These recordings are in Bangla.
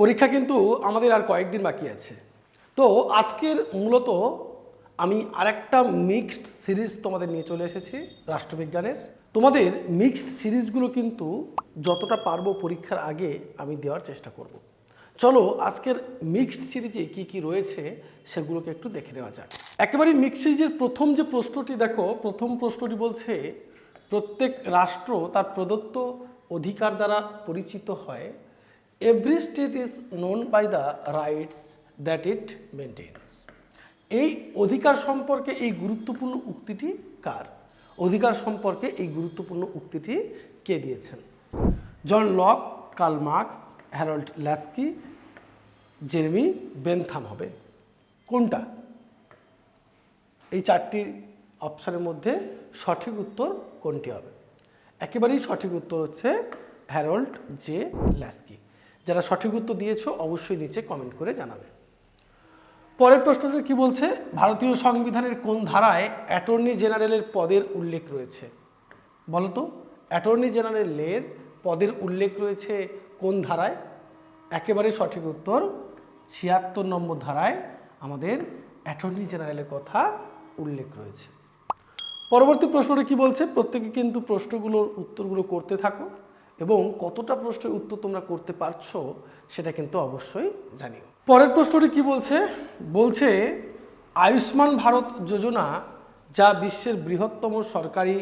পরীক্ষা কিন্তু আমাদের আর কয়েকদিন বাকি আছে। তো আজকের মূলত আমি আরেকটা মিক্সড সিরিজ তোমাদের নিয়ে চলে এসেছি রাষ্ট্রবিজ্ঞানের। তোমাদের মিক্সড সিরিজগুলো কিন্তু যতটা পারব পরীক্ষার আগে আমি দেওয়ার চেষ্টা করব। চলো আজকের মিক্সড সিরিজে কি কি রয়েছে সেগুলোকে একটু দেখে নেওয়া যাক। একেবারে মিক্সড সিরিজের প্রথম যে প্রশ্নটি, দেখো, প্রথম প্রশ্নটি বলছে, প্রত্যেক রাষ্ট্র তার প্রদত্ত অধিকার দ্বারা পরিচিত হয় every state is known by the rights that it maintains এই অধিকার সম্পর্কে এই গুরুত্বপূর্ণ উক্তিটি কার? অধিকার সম্পর্কে এই গুরুত্বপূর্ণ উক্তিটি কে দিয়েছেন? John Locke, Karl Marx, Harold Laski, Jeremy Bentham হবে কোনটা? এই চারটি অপশানের মধ্যে সঠিক উত্তর কোনটি হবে? একেবারেই সঠিক উত্তর হচ্ছে হ্যারল্ড জে ল্যাস্কি। যারা সঠিক উত্তর দিয়েছ, অবশ্যই নিচে কমেন্ট করে জানাবে। পরের প্রশ্নটা কি বলছে? ভারতীয় সংবিধানের কোন ধারায় অ্যাটর্নি জেনারেলের পদের উল্লেখ রয়েছে? বলো তো অ্যাটর্নি জেনারেলের পদের উল্লেখ রয়েছে কোন ধারায়? একেবারে সঠিক উত্তর, ছিয়াত্তর নম্বর ধারায় আমাদের অ্যাটর্নি জেনারেলের কথা উল্লেখ রয়েছে। পরবর্তী প্রশ্নটা কি বলছে? প্রত্যেকে কিন্তু প্রশ্নগুলোর উত্তরগুলো করতে থাকো। এবং কতটা প্রশ্নের উত্তর তোমরা করতে পারছ সেটা কিন্তু অবশ্যই জানিও। পরের প্রশ্নটি কি বলছে? বলছে, আয়ুষ্মান ভারত যোজনা যা বিশ্বের বৃহত্তম সরকারি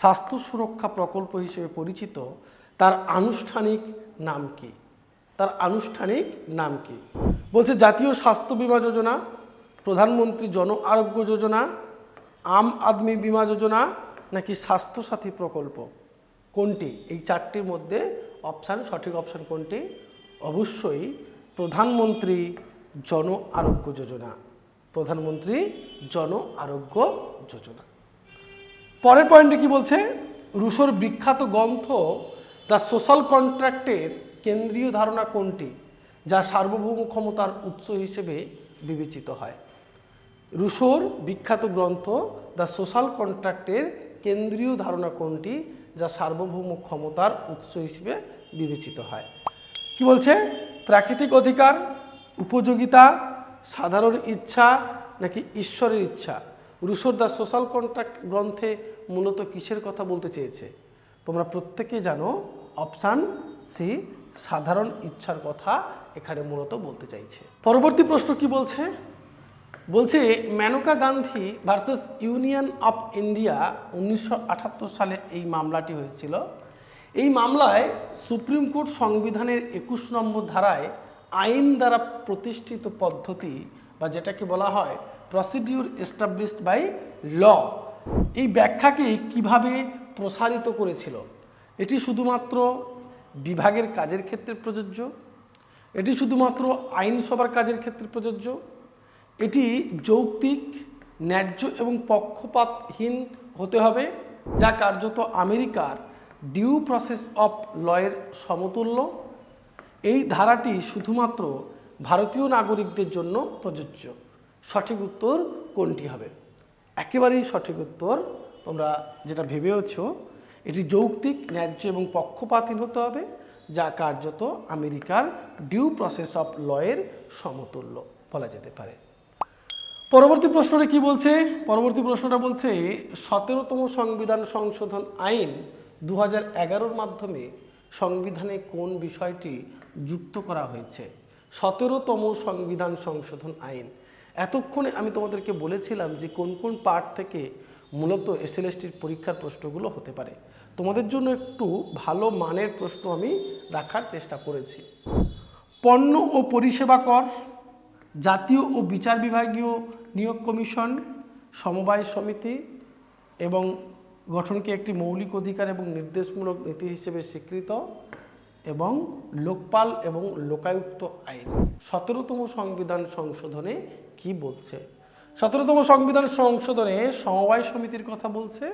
স্বাস্থ্য সুরক্ষা প্রকল্প হিসেবে পরিচিত, তার আনুষ্ঠানিক নাম কি? তার আনুষ্ঠানিক নাম কি? বলছে, জাতীয় স্বাস্থ্য বীমা যোজনা, প্রধানমন্ত্রী জন আরোগ্য যোজনা, আম আদমি বীমা যোজনা, নাকি স্বাস্থ্যসাথী প্রকল্প? কোনটি? এই চারটির মধ্যে অপশান সঠিক অপশান কোনটি? অবশ্যই প্রধানমন্ত্রী জন আরোগ্য যোজনা। প্রধানমন্ত্রী জন আরোগ্য যোজনা। পরের পয়েন্টে কি বলছে? রুশোর বিখ্যাত গ্রন্থ দ্য সোশ্যাল কন্ট্রাক্টের কেন্দ্রীয় ধারণা কোনটি? যা সার্বভৌম ক্ষমতার উৎস হিসেবে বিবেচিত হয়। রুশোর বিখ্যাত গ্রন্থ দ্য সোশ্যাল কন্ট্রাক্টের কেন্দ্রীয় ধারণা কোনটি? যা সার্বভৌম ক্ষমতার উৎস হিসেবে বিবেচিত হয়। কি বলছে? প্রাকৃতিক অধিকার, উপযোগিতা, সাধারণ ইচ্ছা নাকি ঈশ্বরের ইচ্ছা? রুশোর দ্য সোশ্যাল কন্ট্রাক্ট গ্রন্থে মূলত কিসের কথা বলতে চেয়েছে? তোমরা প্রত্যেকে জানো অপশান সি, সাধারণ ইচ্ছার কথা এখানে মূলত বলতে চাইছে। পরবর্তী প্রশ্ন কি বলছে? বলছে, Maneka Gandhi versus Union of India উনিশশো আটাত্তর সালে এই মামলাটি হয়েছিল। এই মামলায় সুপ্রিম কোর্ট সংবিধানের একুশ নম্বর ধারায় আইন দ্বারা প্রতিষ্ঠিত পদ্ধতি বা যেটাকে বলা হয় প্রসিডিউর এস্টাবলিশড বাই ল এই ব্যাখ্যাকে কীভাবে প্রসারিত করেছিল? এটি শুধুমাত্র বিভাগের কাজের ক্ষেত্রে প্রযোজ্য? এটি শুধুমাত্র আইনসভার কাজের ক্ষেত্রে প্রযোজ্য? এটি যৌক্তিক, ন্যায্য এবং পক্ষপাতহীন হতে হবে, যা কার্যত আমেরিকার ডিউ প্রসেস অফ লয়ের সমতুল্য। এই ধারাটি শুধুমাত্র ভারতীয় নাগরিকদের জন্য প্রযোজ্য। সঠিক উত্তর কোনটি হবে? একেবারেই সঠিক উত্তর তোমরা যেটা ভেবেওছ, এটি যৌক্তিক, ন্যায্য এবং পক্ষপাতহীন হতে হবে, যা কার্যত আমেরিকার ডিউ প্রসেস অফ লয়ের সমতুল্য বলা যেতে পারে। পরবর্তী প্রশ্নটা কি বলছে? পরবর্তী প্রশ্নটা বলছে, সতেরোতম সংবিধান সংশোধন আইন দু হাজার মাধ্যমে সংবিধানে কোন বিষয়টি যুক্ত করা হয়েছে? সতেরোতম সংবিধান সংশোধন আইন। এতক্ষণে আমি তোমাদেরকে বলেছিলাম যে কোন কোন পার্ট থেকে মূলত এসএলএসটির পরীক্ষার প্রশ্নগুলো হতে পারে। তোমাদের জন্য একটু ভালো মানের প্রশ্ন আমি রাখার চেষ্টা করেছি। পণ্য ও পরিষেবা কর জাতীয় ও বিচার বিভাগীয় নিয়োগ কমিশন, সমবায় সমিতি এবং গঠনকে একটি মৌলিক অধিকার এবং নির্দেশমূলক নীতি হিসেবে স্বীকৃত এবং লোকপাল এবং লোকায়ুক্ত আইন। সতেরোতম সংবিধান সংশোধনে কি বলছে? সতেরোতম সংবিধান সংশোধনে সমবায় সমিতির কথা বলছে।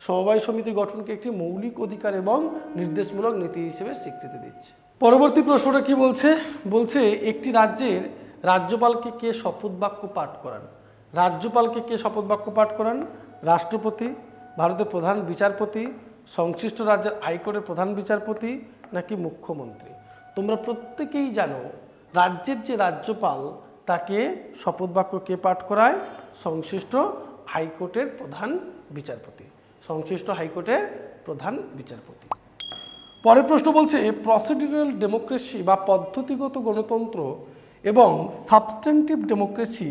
সমবায় সমিতি গঠনকে একটি মৌলিক অধিকার এবং নির্দেশমূলক নীতি হিসেবে স্বীকৃতি দিচ্ছে। পরবর্তী প্রশ্নটা কি বলছে? বলছে একটি রাজ্যের রাজ্যপালকে কে শপথ বাক্য পাঠ করান? রাজ্যপালকে কে শপথ বাক্য পাঠ করান? রাষ্ট্রপতি, ভারতের প্রধান বিচারপতি, সংশ্লিষ্ট রাজ্যের হাইকোর্টের প্রধান বিচারপতি নাকি মুখ্যমন্ত্রী? তোমরা প্রত্যেকেই জানো, রাজ্যের যে রাজ্যপাল, তাকে শপথ বাক্য কে পাঠ করায়? সংশ্লিষ্ট হাইকোর্টের প্রধান বিচারপতি। সংশ্লিষ্ট হাইকোর্টের প্রধান বিচারপতি। পরের প্রশ্ন বলছে, প্রসিডিউরাল ডেমোক্রেসি বা পদ্ধতিগত গণতন্ত্র এবং সাবস্টেন্টিভ ডেমোক্রেসি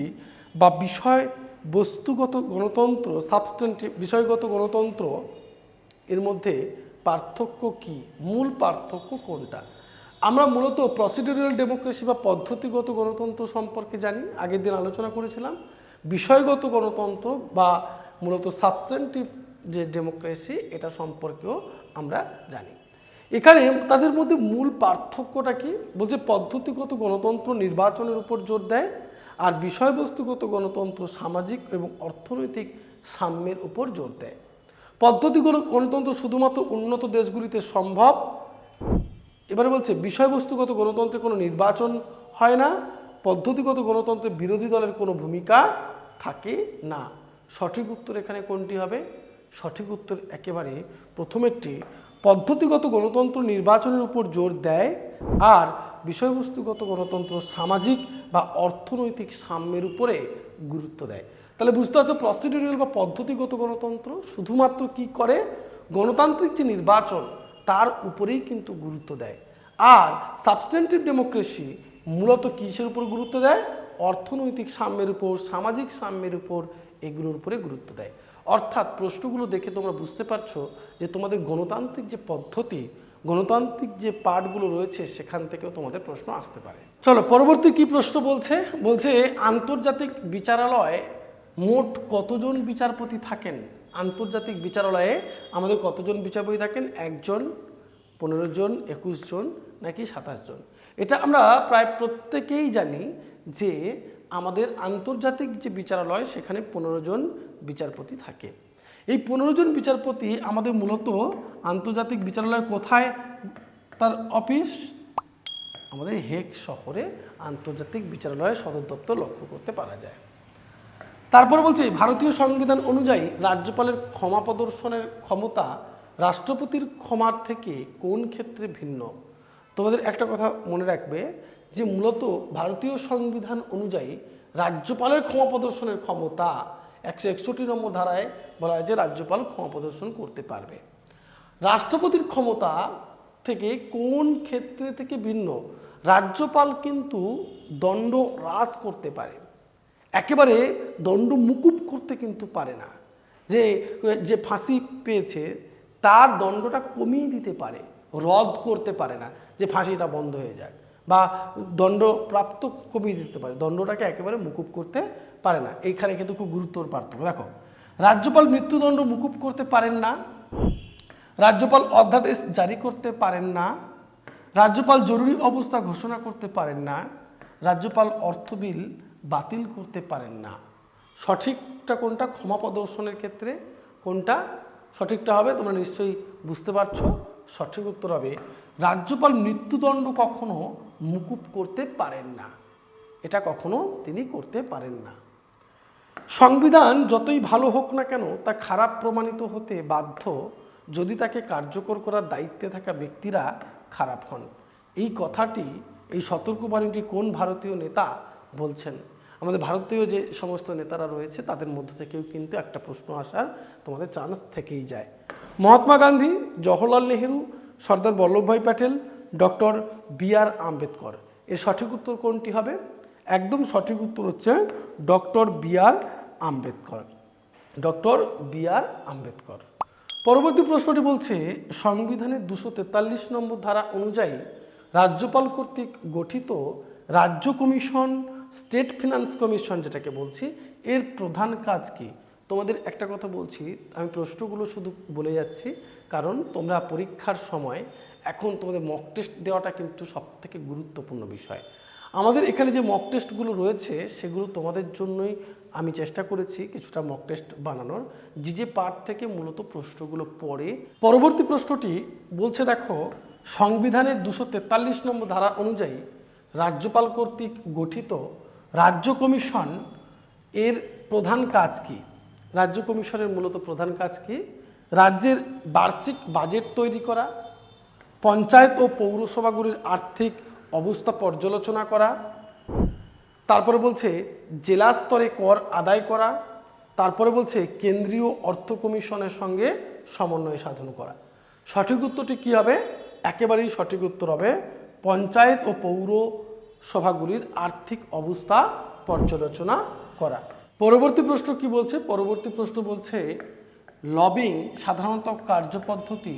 বা বিষয় বস্তুগত গণতন্ত্র সাবস্টেন্টিভ বিষয়গত গণতন্ত্র, এর মধ্যে পার্থক্য কি? মূল পার্থক্য কোনটা? আমরা মূলত প্রসিডিউরাল ডেমোক্রেসি বা পদ্ধতিগত গণতন্ত্র সম্পর্কে জানি, আগের দিন আলোচনা করেছিলাম। বিষয়গত গণতন্ত্র বা মূলত সাবস্টেন্টিভ যে ডেমোক্রেসি এটা সম্পর্কেও আমরা জানি। এখানে তাদের মধ্যে মূল পার্থক্যটা কি? বলছে পদ্ধতিগত গণতন্ত্র নির্বাচনের উপর জোর দেয় আর বিষয়বস্তুগত গণতন্ত্র সামাজিক এবং অর্থনৈতিক সাম্যের উপর জোর দেয়। পদ্ধতিগত গণতন্ত্র শুধুমাত্র উন্নত দেশগুলিতে সম্ভব? এবারে বলছে বিষয়বস্তুগত গণতন্ত্রে কোনো নির্বাচন হয় না, পদ্ধতিগত গণতন্ত্রে বিরোধী দলের কোনো ভূমিকা থাকে না। সঠিক উত্তর এখানে কোনটি হবে? সঠিক উত্তর একেবারে প্রথমেরটি পদ্ধতিগত গণতন্ত্র নির্বাচনের উপর জোর দেয় আর বিষয়বস্তুগত গণতন্ত্র সামাজিক বা অর্থনৈতিক সাম্যের উপরে গুরুত্ব দেয়। তাহলে বুঝতে পারছ প্রসিডিউরাল বা পদ্ধতিগত গণতন্ত্র শুধুমাত্র কি করে? গণতান্ত্রিক যে নির্বাচন, তার উপরেই কিন্তু গুরুত্ব দেয়। আর সাবস্টেন্টিভ ডেমোক্রেসি মূলত কিসের উপর গুরুত্ব দেয়? অর্থনৈতিক সাম্যের উপর, সামাজিক সাম্যের উপর, এগুলোর উপরে গুরুত্ব দেয়। অর্থাৎ প্রশ্নগুলো দেখে তোমরা বুঝতে পারছ যে তোমাদের গণতান্ত্রিক যে পদ্ধতি, গণতান্ত্রিক যে পার্টগুলো রয়েছে, সেখান থেকেও তোমাদের প্রশ্ন আসতে পারে। চলো, পরবর্তী কি প্রশ্ন বলছে? বলছে, আন্তর্জাতিক বিচারালয় মোট কতজন বিচারপতি থাকেন? আন্তর্জাতিক বিচারালয়ে আমাদের কতজন বিচারপতি থাকেন? একজন, পনেরো জন, একুশ জন, নাকি সাতাশ জন? এটা আমরা প্রায় প্রত্যেকেই জানি যে আমাদের আন্তর্জাতিক যে বিচারালয়, সেখানে পনেরো জন বিচারপতি থাকে। এই পনেরো জন বিচারপতি আমাদের মূলত আন্তর্জাতিক বিচারালয় কোথায়? তার অফিস আমাদের হেগ শহরে আন্তর্জাতিক বিচারালয়ের সদর দপ্তর লক্ষ্য করতে পারা যায়। তারপরে বলছে, ভারতীয় সংবিধান অনুযায়ী রাজ্যপালের ক্ষমা প্রদর্শনের ক্ষমতা রাষ্ট্রপতির ক্ষমার থেকে কোন ক্ষেত্রে ভিন্ন? তোমাদের একটা কথা মনে রাখবে যে মূলত ভারতীয় সংবিধান অনুযায়ী রাজ্যপালের ক্ষমা প্রদর্শনের ক্ষমতা একশো একষট্টি নম্বর ধারায় বলা হয় যে রাজ্যপাল ক্ষমা প্রদর্শন করতে পারবে। রাষ্ট্রপতির ক্ষমতা থেকে কোন ক্ষেত্রে থেকে ভিন্ন? রাজ্যপাল কিন্তু দণ্ড হ্রাস করতে পারে। একেবারে দণ্ড মুকুব করতে কিন্তু পারে না। যে যে ফাঁসি পেয়েছে, তার দণ্ডটা কমিয়ে দিতে পারে, রদ করতে পারে না, যে ফাঁসিটা বন্ধ হয়ে যাক। বা দণ্ডপ্রাপ্ত কমিয়ে দিতে পারে। দণ্ডটাকে একেবারে মুকুব করতে পারে না। এইখানে কিন্তু খুব গুরুত্বর পার্থক্য। দেখো, রাজ্যপাল মৃত্যুদণ্ড মুকুব করতে পারেন না, রাজ্যপাল অধ্যাদেশ জারি করতে পারেন না, রাজ্যপাল জরুরি অবস্থা ঘোষণা করতে পারেন না, রাজ্যপাল অর্থ বিল বাতিল করতে পারেন না। সঠিকটা কোনটা? ক্ষমা প্রদর্শনের ক্ষেত্রে কোনটা সঠিকটা হবে? তোমরা নিশ্চয়ই বুঝতে পারছ। সঠিক উত্তর হবে রাজ্যপাল মৃত্যুদণ্ড কখনো মুকুব করতে পারেন না। এটা কখনো তিনি করতে পারেন না। সংবিধান যতই ভালো হোক না কেন, তা খারাপ প্রমাণিত হতে বাধ্য যদি তাকে কার্যকর করার দায়িত্বে থাকা ব্যক্তিরা খারাপ হন। এই কথাটি, এই সতর্কবাণীটি কোন ভারতীয় নেতা বলছেন? আমাদের ভারতীয় যে সমস্ত নেতারা রয়েছে, তাদের মধ্য থেকেও কিন্তু একটা প্রশ্ন আসার তোমাদের চান্স থেকেই যায়। Mahatma Gandhi, Jawaharlal Nehru Sardar Vallabhbhai Patel, doctor B R Ambedkar. এর সঠিক উত্তর কোনটি হবে? একদম সঠিক উত্তর হচ্ছে doctor B R Ambedkar. Doctor B R Ambedkar. পরবর্তী প্রশ্নটি বলছে সংবিধানের দুশো তেতাল্লিশ নম্বর ধারা অনুযায়ী রাজ্যপাল কর্তৃক গঠিত রাজ্য কমিশন, স্টেট ফিনান্স কমিশন যেটাকে বলছি, এর প্রধান কাজ কি? তোমাদের একটা কথা বলছি, আমি প্রশ্নগুলো শুধু বলে যাচ্ছি, কারণ তোমরা পরীক্ষার সময় এখন তোমাদের মক টেস্ট দেওয়াটা কিন্তু সব থেকে গুরুত্বপূর্ণ বিষয়। আমাদের এখানে যে মক টেস্টগুলো রয়েছে, সেগুলো তোমাদের জন্যই আমি চেষ্টা করেছি কিছুটা মক টেস্ট বানানোর। যে যে পার্ট থেকে মূলত প্রশ্নগুলো পড়ে, পরবর্তী প্রশ্নটি বলছে দেখো, সংবিধানের দুশো তেতাল্লিশ নম্বর ধারা অনুযায়ী রাজ্যপাল কর্তৃক গঠিত রাজ্য কমিশন এর প্রধান কাজ কি? রাজ্য কমিশনের মূলত প্রধান কাজ কি? রাজ্যের বার্ষিক বাজেট তৈরি করা, পঞ্চায়েত ও পৌরসভাগুলির আর্থিক অবস্থা পর্যালোচনা করা, তারপরে বলছে জেলা স্তরে কর আদায় করা, তারপরে বলছে কেন্দ্রীয় অর্থ কমিশনের সঙ্গে সমন্বয় সাধন করা। সঠিক উত্তরটি কী হবে? একেবারেই সঠিক উত্তর হবে পঞ্চায়েত ও পৌরসভাগুলির আর্থিক অবস্থা পর্যালোচনা করা। পরবর্তী প্রশ্ন কি বলছে? পরবর্তী প্রশ্ন বলছে, লবিং সাধারণত কার্যপদ্ধতি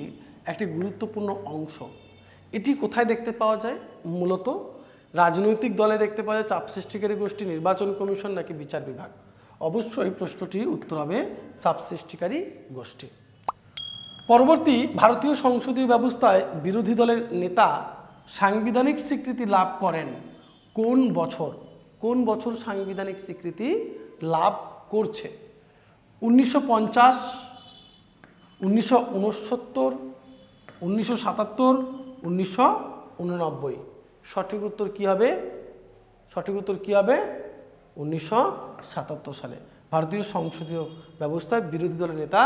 একটি গুরুত্বপূর্ণ অংশ। এটি কোথায় দেখতে পাওয়া যায়? মূলত রাজনৈতিক দলে দেখতে পাওয়া যায়, চাপ সৃষ্টিকারী গোষ্ঠী, নির্বাচন কমিশন নাকি বিচার বিভাগ। অবশ্যই প্রশ্নটির উত্তর হবে চাপ সৃষ্টিকারী গোষ্ঠী। পরবর্তী ভারতীয় সংসদীয় ব্যবস্থায় বিরোধী দলের নেতা সাংবিধানিক স্বীকৃতি লাভ করেন কোন বছর? কোন বছর সাংবিধানিক স্বীকৃতি লাভ করছে। উনিশশো পঞ্চাশ, উনিশশো উনসত্তর, উনিশশো সাতাত্তর, উনিশশো সঠিক উত্তর কী হবে? সঠিক উত্তর কী হবে? উনিশশো সাতাত্তর সালে। ভারতীয় সংসদীয় ব্যবস্থায় বিরোধী দলের নেতা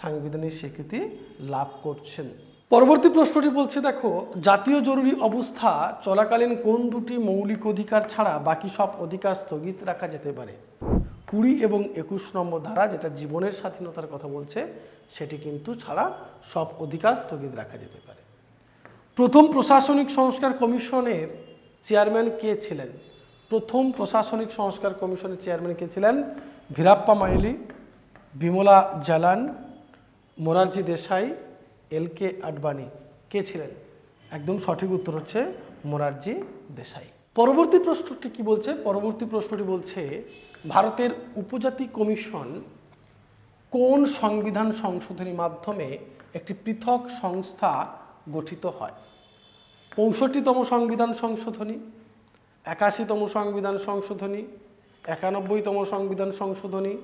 সাংবিধানিক স্বীকৃতি লাভ করছেন। পরবর্তী প্রশ্নটি বলছে, দেখো, জাতীয় জরুরি অবস্থা চলাকালীন কোন দুটি মৌলিক অধিকার ছাড়া বাকি সব অধিকার স্থগিত রাখা যেতে পারে? কুড়ি এবং একুশ নম্বর ধারা যেটা জীবনের স্বাধীনতার কথা বলছে, সেটি কিন্তু ছাড়া সব অধিকার স্থগিত রাখা যেতে পারে। প্রথম প্রশাসনিক সংস্কার কমিশনের চেয়ারম্যান কে ছিলেন? প্রথম প্রশাসনিক সংস্কার কমিশনের চেয়ারম্যান কে ছিলেন? ভীরাপ্পা মাইলি, বিমলা জালান, মোরারজি দেশাই এল কে আডবাণী। কে ছিলেন? একদম সঠিক উত্তর হচ্ছে মোরারজি দেশাই। পরবর্তী প্রশ্নটি কি বলছে? পরবর্তী প্রশ্নটি বলছে, ভারতের উপজাতি কমিশন কোন সংবিধান সংশোধনীর মাধ্যমে একটি পৃথক সংস্থা গঠিত হয়? পঁয়ষট্টিতম সংবিধান সংশোধনী, একাশিতম সংবিধান সংশোধনী, একানব্বইতম সংবিধান সংশোধনী,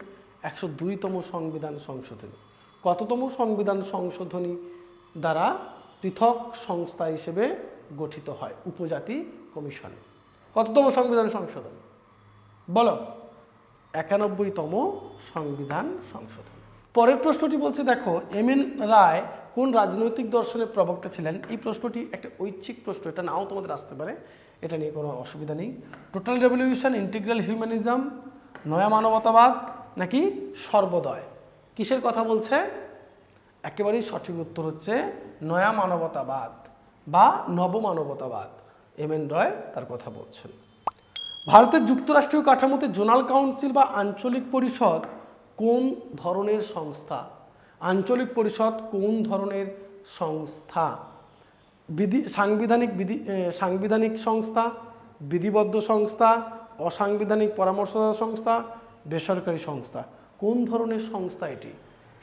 একশো দুইতম সংবিধান সংশোধনী। কততম সংবিধান সংশোধনী দ্বারা পৃথক সংস্থা হিসেবে গঠিত হয়, উপজাতি কমিশন। কততম সংবিধান সংশোধন? বলো। একানব্বইতম সংবিধান সংশোধন। পরের প্রশ্নটি বলছে, দেখো, এম এন রায় কোন রাজনৈতিক দর্শনের প্রবক্তা ছিলেন? এই প্রশ্নটি একটা ঐচ্ছিক প্রশ্ন, এটা নাও তোমাদের আসতে পারে। এটা নিয়ে কোনো অসুবিধা নেই। টোটাল রেভলিউশন ইন্টিগ্রাল হিউম্যানিজম নয়া মানবতাবাদ নাকি সর্বদয়? কিসের কথা বলছে? একেবারেই সঠিক উত্তর হচ্ছে নয়া মানবতাবাদ বা নবমানবতাবাদ। এম এন রয় তার কথা বলছেন। ভারতের যুক্তরাষ্ট্রীয় কাঠামোতে জোনাল কাউন্সিল বা আঞ্চলিক পরিষদ কোন ধরনের সংস্থা? আঞ্চলিক পরিষদ কোন ধরনের সংস্থা? বিধি, সাংবিধানিক বিধি সাংবিধানিক সংস্থা, বিধিবদ্ধ সংস্থা, অসাংবিধানিক পরামর্শদাতা সংস্থা, বেসরকারি সংস্থা, কোন ধরনের সংস্থা এটি?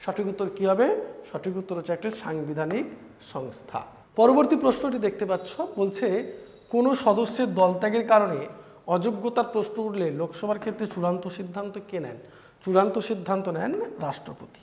সঠিক উত্তর কী হবে? সঠিক উত্তর হচ্ছে একটি সাংবিধানিক সংস্থা। পরবর্তী প্রশ্নটি দেখতে পাচ্ছ, বলছে, কোনো সদস্যের দলত্যাগের কারণে অযোগ্যতার প্রশ্ন উঠলে লোকসভার ক্ষেত্রে চূড়ান্ত সিদ্ধান্ত কে নেন? চূড়ান্ত সিদ্ধান্ত নেন রাষ্ট্রপতি।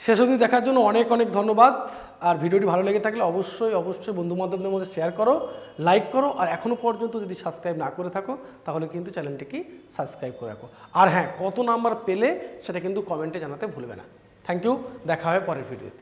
শেষ অবধি দেখার জন্য অনেক অনেক ধন্যবাদ। আর ভিডিওটি ভালো লেগে থাকলে অবশ্যই অবশ্যই বন্ধুবান্ধবদের মধ্যে শেয়ার করো লাইক করো, আর এখনও পর্যন্ত যদি সাবস্ক্রাইব না করে থাকো, তাহলে কিন্তু চ্যানেলটিকে সাবস্ক্রাইব করে রাখো। আর হ্যাঁ কত নাম্বার পেলে সেটা কিন্তু কমেন্টে জানাতে ভুলবে না। থ্যাংক ইউ দেখা হবে পরের ভিডিওতে